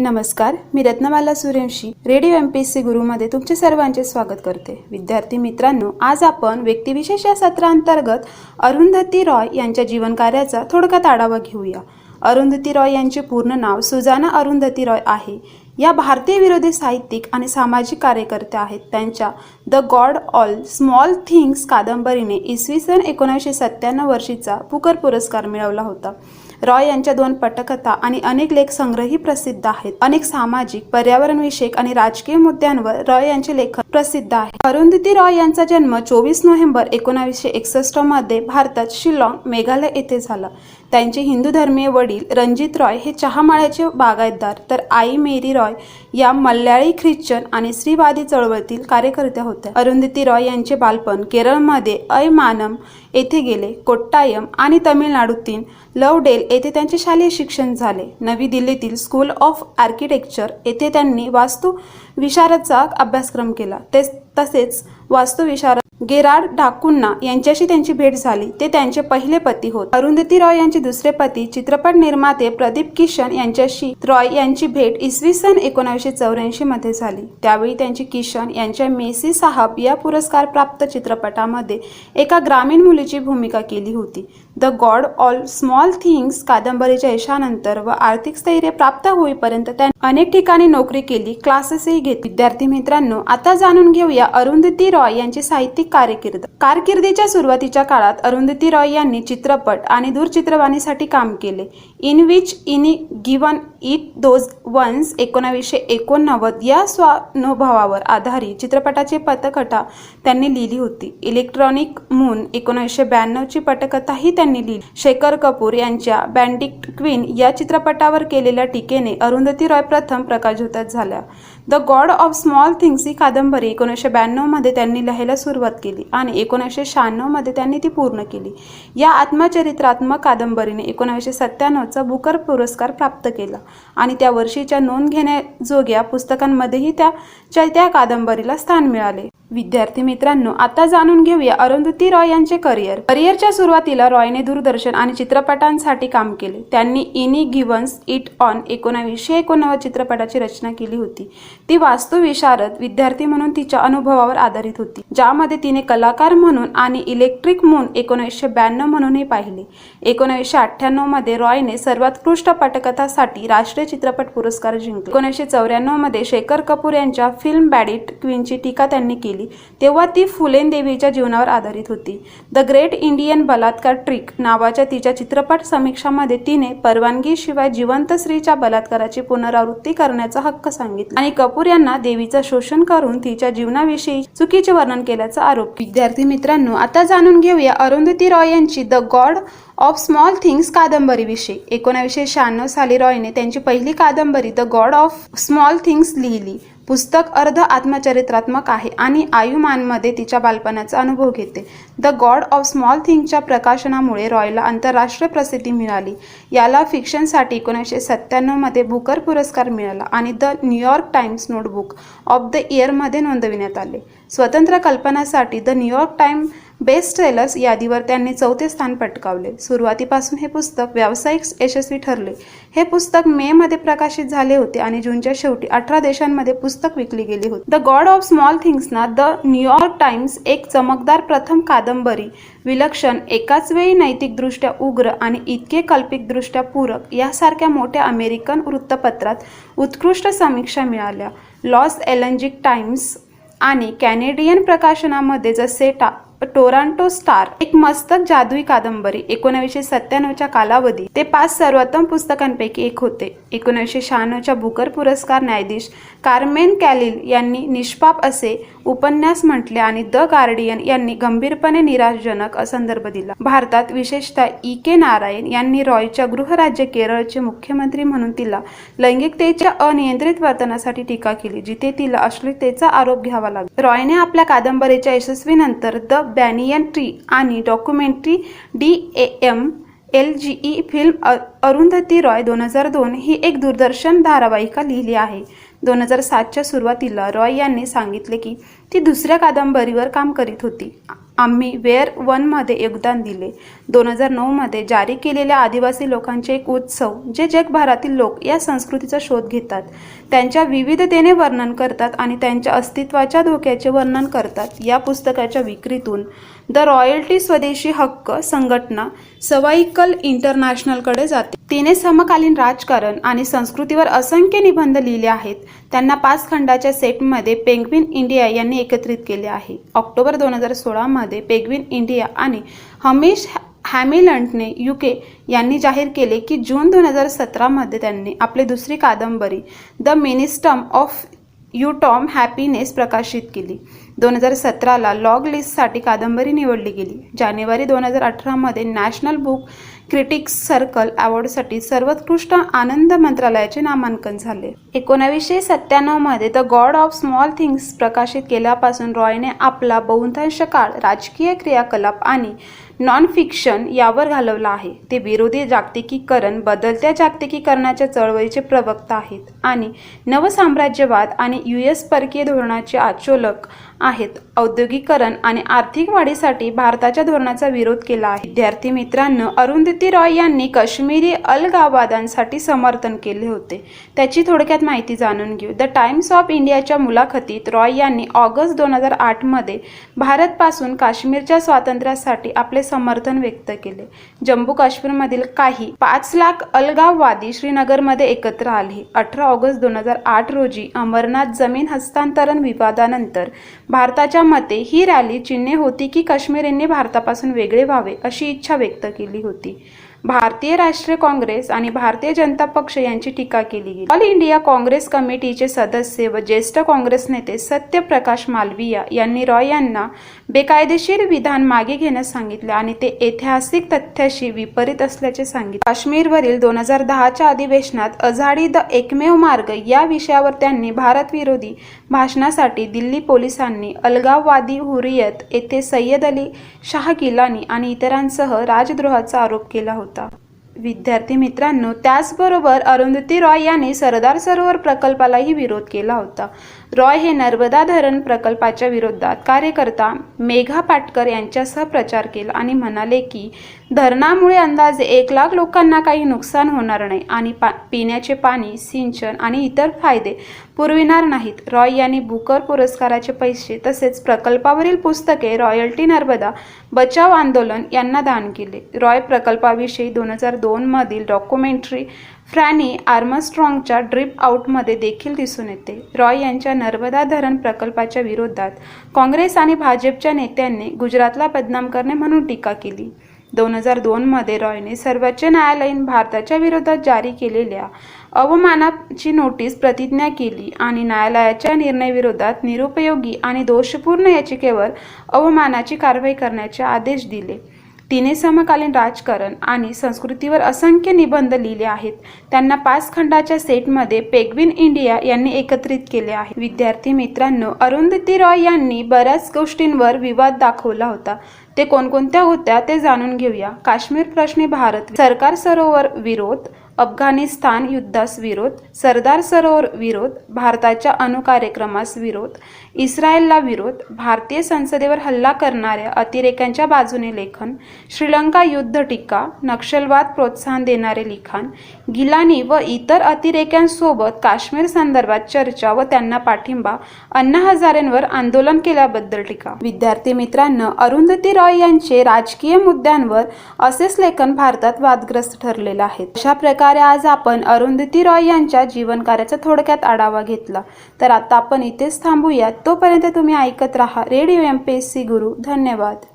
नमस्कार मी Ratnamala Suryavanshi radio M P S C गुरुमध्ये तुमचे सर्वांचे स्वागत करते. विद्यार्थी मित्रांनो आज आपण व्यक्तिविशेष या सत्रांतर्गत अरुंधती रॉय यांच्या जीवनकार्याचा थोडक्यात आढावा घेऊया. अरुंधती रॉय यांचे पूर्ण नाव सुजाना अरुंधती रॉय आहे. या भारतीय विरोधी साहित्यिक आणि सामाजिक कार्यकर्त्या आहेत. त्यांच्या the God of Small Things कादंबरीने इसवी सन एकोणीसशे सत्त्याण्णव वर्षीचा पुकर पुरस्कार मिळवला होता. रॉय यांच्या दोन पटकथा आणि अनेक लेख संग्रही प्रसिद्ध आहेत. अनेक सामाजिक पर्यावरणविषयक आणि राजकीय मुद्द्यांवर रॉय यांचे लेखन प्रसिद्ध आहे. अरुंधती रॉय यांचा जन्म चोवीस नोव्हेंबर एकोणावीसशे एकसष्टमध्ये भारतात शिलाँग मेघालय येथे झाला. त्यांचे हिंदू धर्मीय वडील रणजित रॉय हे चहामाळ्याचे बागायतदार. तर आई मेरी रॉय या मल्याळी ख्रिश्चन आणि स्त्रीवादी चळवळीतील कार्यकर्त्या होत्या अरुंधती रॉय यांचे बालपण केरळमध्ये अयमानम येथे गेले कोट्टायम आणि तमिळनाडूतील लवडेल येथे त्यांचे शालेय शिक्षण झाले. नवी दिल्लीतील स्कूल ऑफ आर्किटेक्चर येथे त्यांनी वास्तू विशारदचा अभ्यासक्रम केला. ते तसेच वास्तुविशारद गेराड ढाकुन्ना यांच्याशी त्यांची भेट झाली. ते त्यांचे पहिले पती होत. अरुंधती रॉय यांचे दुसरे पती चित्रपट निर्माते प्रदीप किशन यांच्याशी रॉय यांची भेट इसवी सन एकोणीसशे चौऱ्याऐंशी मध्ये झाली. त्यावेळी त्यांची किशन यांच्या मेसी साहब या पुरस्कार प्राप्त चित्रपटामध्ये एका ग्रामीण मुलीची भूमिका केली होती. The God of Small Things कादंबरीच्या यशानंतर व आर्थिक स्थैर्य प्राप्त होईपर्यंत त्यांनी अनेक ठिकाणी नोकरी केली क्लासेसही घेतली. विद्यार्थी मित्रांनो आता जाणून घेऊया अरुंधती रॉय यांची साहित्यिक कारकीर्द. कारकिर्दीच्या सुरुवातीच्या काळात अरुंधती रॉय यांनी चित्रपट आणि दूरचित्रवाणीसाठी काम केले. In Which Annie Gives It Those Ones एकोणावीसशे एकोणनव्वद या स्वानुभवावर आधारित चित्रपटाची पटकथा त्यांनी लिहिली होती. इलेक्ट्रॉनिक मून एकोणीसशे ब्याण्णवची पटकथाही त्यांनी लिहिली शेखर कपूर यांच्या बँडिक्ट क्वीन या चित्रपटावर केलेल्या टीकेने अरुंधती रॉय प्रथम प्रकाशझोतात झाल्या. The God of Small Things ही कादंबरी एकोणीसशे ब्याण्णवमध्ये त्यांनी लिहायला सुरुवात केली आणि एकोणीसशे शहाण्णवमध्ये त्यांनी ती पूर्ण केली. या आत्मचरित्रात्मक कादंबरीने एकोणीसशे सत्त्याण्णवचा बुकर पुरस्कार प्राप्त केला आणि त्या वर्षीच्या नोंद घेण्याजोग्या पुस्तकांमध्येही त्या त्या कादंबरीला स्थान मिळाले. विद्यार्थी मित्रांनो आता जाणून घेऊया अरुंधती रॉय यांचे करिअर. करिअरच्या सुरुवातीला रॉयने दूरदर्शन आणि चित्रपटांसाठी काम केले. त्यांनी इनी गिव्हन्स इट ऑन एकोणावीसशे एकोणनव्वद चित्रपटाची रचना केली होती. ती वास्तुविशारद विद्यार्थी म्हणून तिच्या अनुभवावर आधारित होती ज्यामध्ये तिने कलाकार म्हणून आणि इलेक्ट्रिक मून एकोणीसशे ब्याण्णव म्हणूनही पाहिले. एकोणीसशे अठ्ठ्याण्णवमध्ये रॉयने सर्वोत्कृष्ट पटकथासाठी राष्ट्रीय चित्रपट पुरस्कार जिंकले. एकोणीसशे चौऱ्याण्णवमध्ये शेखर कपूर यांच्या फिल्म बॅडिट क्वीनची टीका त्यांनी केली. तेव्हा ती फुलेन देवीच्या जीवनावर आधारित होती. द ग्रेट इंडियन बलात्कार ट्रिक नावाच्या तिच्या चित्रपट समीक्षामध्ये तिने परवानगीशिवाय जिवंत स्त्रीच्या बलात्काराची पुनरावृत्ती करण्याचा हक्क सांगितला. आणि कपूर यांना देवीचं शोषण करून तिच्या जीवनाविषयी चुकीचे वर्णन केल्याचा आरोप विद्यार्थी मित्रांनो आता जाणून घेऊया अरुंधती रॉय यांची the God of Small Things कादंबरीविषयी. एकोणावीसशे शहाण्णव साली रॉयने त्यांची पहिली कादंबरी the God of Small Things लिहिली. पुस्तक अर्ध आत्मचरित्रात्मक आहे आणि आयुमानमध्ये तिच्या बालपणाचा अनुभव घेते. द गॉड ऑफ स्मॉल थिंगच्या प्रकाशनामुळे रॉयला आंतरराष्ट्रीय प्रसिद्धी मिळाली. याला फिक्शनसाठी एकोणीसशे सत्त्याण्णवमध्ये बुकर पुरस्कार मिळाला आणि the New York Times notebook of the इयरमध्ये नोंदविण्यात आले. स्वतंत्र कल्पनासाठी the New York Time best sellers यादीवर त्यांनी चौथे स्थान पटकावले. सुरुवातीपासून हे पुस्तक व्यावसायिक यशस्वी ठरले. हे पुस्तक मे मध्ये प्रकाशित झाले होते आणि जूनच्या शेवटी अठरा देशांमध्ये पुस्तक विकली गेली होती. द गॉड ऑफ स्मॉल थिंग्सना द न्यूयॉर्क टाइम्स एक चमकदार प्रथम कादंबरी विलक्षण एकाच वेळी नैतिकदृष्ट्या उग्र आणि इतके कल्पिकदृष्ट्या पूरक यासारख्या मोठ्या अमेरिकन वृत्तपत्रात उत्कृष्ट समीक्षा मिळाल्या. लॉस एलंजिक टाइम्स आणि कॅनेडियन प्रकाशनामध्ये जसे टा टोरांटो स्टार एक मस्तक जादुई कादंबरी एकोणीसशे सत्त्याण्णवच्या कालावधी ते पाच सर्वोत्तम पुस्तकांपैकी एक होते. एकोणीसशे शहाण्णवच्या बुकर पुरस्कार न्यायाधीश कार्मेन कॅलिल यांनी निष्पाप असे उपन्यास म्हटले आणि द गार्डियन यांनी गंभीरपणे निराशजनक संदर्भ दिला. भारतात विशेषतः ई के नारायण यांनी रॉयच्या गृहराज्य केरळचे मुख्यमंत्री म्हणून तिला लैंगिकतेच्या अनियंत्रित वर्तनासाठी टीका केली जिथे तिला अश्लीलतेचा आरोप घ्यावा लागला. रॉयने आपल्या कादंबरीच्या यशस्वीनंतर द बॅनियन ट्री आणि documentary D A M L G E film अ- अरुंधती रॉय दोन हजार दोन ही एक दूरदर्शन धारावाहिका लिहिली आहे. दोन हजार सातच्या सुरुवातीला रॉय यांनी सांगितले की ती दुसऱ्या कादंबरीवर काम करीत होती. आम्ही वेअर वनमध्ये योगदान दिले. दोन हजार नऊमध्ये जारी केलेल्या आदिवासी लोकांचे एक उत्सव जे जगभरातील लोक या संस्कृतीचा शोध घेतात. त्यांच्या विविधतेने वर्णन करतात आणि त्यांच्या अस्तित्वाच्या धोक्याचे वर्णन करतात. या पुस्तकाच्या विक्रीतून द रॉयल्टी स्वदेशी हक्क संघटना सवाईकल इंटरनॅशनलकडे जाते. तिने समकालीन राजकारण आणि संस्कृतीवर असंख्य निबंध लिहिले आहेत. त्यांना पाच खंडाच्या सेटमध्ये पेंग्विन इंडिया यांनी एकत्रित केले आहे. ऑक्टोबर दोन हजार सोळामध्ये पेंग्विन इंडिया आणि हमेश हॅमिलंटने युके यांनी जाहीर केले की जून दोन हजार सतरामध्ये त्यांनी आपली दुसरी कादंबरी the Ministry of Utmost Happiness प्रकाशित केली. दोन हजार सतराला लॉग लिस्टसाठी कादंबरी निवडली गेली. जानेवारी दोन हजार अठरामध्ये नॅशनल बुक क्रिटिक्स सर्कल अवॉर्डसाठी सर्वोत्कृष्ट आनंद मंत्रालयाचे नामांकन झाले. एकोणावीसशे सत्त्याण्णवमध्ये the God of Small Things प्रकाशित केल्यापासून रॉयने आपला बहुतांश काळ राजकीय क्रियाकलाप आणि नॉन फिक्शन यावर घालवला आहे. ते विरोधी जागतिकीकरण बदलत्या जागतिकीकरणाच्या चळवळीचे प्रवक्ता आहेत आणि नवसाम्राज्यवाद आणि यू एस परकीय धोरणाचे आचोलक आहेत. औद्योगिकरण आणि आर्थिक वाढीसाठी भारताच्या धोरणाचा विरोध केला आहे. विद्यार्थी मित्रांनो अरुंधती रॉय यांनी काश्मीरी अलगाववादांसाठी समर्थन केले होते. त्याची थोडक्यात माहिती जाणून घेऊ. द टाइम्स ऑफ इंडियाच्या मुलाखतीत रॉय यांनी ऑगस्ट दोन हजार आठमध्ये भारतपासून काश्मीरच्या स्वातंत्र्यासाठी आपले समर्थन व्यक्त केले. जम्मू काश्मीरमधील काही पाच लाख अलगाववादी श्रीनगरमध्ये एकत्र आले. अठरा ऑगस्ट दोन हजार आठ रोजी अमरनाथ जमीन हस्तांतरण विवादानंतर भारताच्या मते ही रॅली चिन्हे होती की काश्मीरींनी भारतापासून वेगळे व्हावे अशी इच्छा व्यक्त केली होती. भारतीय राष्ट्रीय काँग्रेस आणि भारतीय जनता पक्ष यांची टीका केली गेली. ऑल इंडिया काँग्रेस कमिटीचे सदस्य व ज्येष्ठ काँग्रेस नेते सत्यप्रकाश मालविया यांनी रॉय यांना बेकायदेशीर विधान मागे घेण्यास सांगितले आणि ते ऐतिहासिक तथ्याशी विपरीत असल्याचे सांगितले. काश्मीरवरील दोन हजार दहाच्या अधिवेशनात अझाडी द एकमेव मार्ग या विषयावर त्यांनी भारत विरोधी भाषणासाठी दिल्ली पोलिसांनी अलगाववादी हुरियत येथे सय्यद अली शाह गिलानी आणि इतरांसह राजद्रोहाचा आरोप केला होता. विद्यार्थी मित्रांनो त्याचबरोबर अरुंधती रॉय यांनी सरदार सरोवर प्रकल्पालाही विरोध केला होता. रॉय हे नर्मदा धरण प्रकल्पाच्या विरोधात कार्यकर्ता मेघा पाटकर यांच्यासह प्रचार केला आणि म्हणाले की धरणामुळे अंदाजे एक लाख लोकांना काही नुकसान होणार नाही आणि पा पिण्याचे पाणी सिंचन आणि इतर फायदे पुरविणार नाहीत. रॉय यांनी बुकर पुरस्काराचे पैसे तसेच प्रकल्पावरील पुस्तके रॉयल्टी नर्मदा बचाव आंदोलन यांना दान केले. रॉय प्रकल्पाविषयी दोन हजार दोनमधील डॉक्युमेंटरी फ्रॅनी आर्मस्ट्रॉंगच्या ड्रिप आउटमध्ये देखील दिसून येते. रॉय यांच्या नर्मदा धरण प्रकल्पाच्या विरोधात काँग्रेस आणि भाजपच्या नेत्यांनी गुजरातला बदनाम करणे म्हणून टीका केली. दोन हजार दोनमध्ये रॉयने सर्वोच्च न्यायालयीन भारताच्या विरोधात जारी केलेल्या अवमानाची नोटीस प्रतिज्ञा केली आणि न्यायालयाच्या निर्णयाविरोधात निरुपयोगी आणि दोषपूर्ण याचिकेवर अवमानाची कारवाई करण्याचे आदेश दिले. तिने समकालीन राजकारण आणि संस्कृतीवर असंख्य निबंध लिहिले आहेत. त्यांना पाच खंडाच्या सेटमध्ये पेग्विन इंडिया यांनी एकत्रित केले आहे. विद्यार्थी मित्रांनो अरुंधती रॉय यांनी बऱ्याच गोष्टींवर विवाद दाखवला होता. ते कोणकोणत्या होत्या ते जाणून घेऊया. काश्मीर प्रश्नी भारत सरकार सरोवर विरोध अफगाणिस्तान युद्धास विरोध सरदार सरोवर विरोध भारताच्या अणुकार्यक्रमास विरोध इस्रायलला विरोध भारतीय संसदेवर हल्ला करणाऱ्या अतिरेक्यांच्या बाजूने लेखन श्रीलंका युद्ध टीका नक्षलवाद प्रोत्साहन देणारे लिखाण गिलानी व इतर अतिरेक्यांसोबत काश्मीर संदर्भात चर्चा व त्यांना पाठिंबा अण्णा हजारेंवर आंदोलन केल्याबद्दल टीका. विद्यार्थी मित्रांनो अरुंधती रॉय यांचे राजकीय मुद्द्यांवर असेच लेखन भारतात वादग्रस्त ठरलेलं आहे. अशा प्रकारे आज आपण अरुंधती रॉय यांच्या जीवनकार्याचा थोडक्यात आढावा घेतला. तर आता आपण इथेच थांबूयात. तोपर्यंत तुम्ही ऐकत राहा. Radio M P S C Guru. धन्यवाद.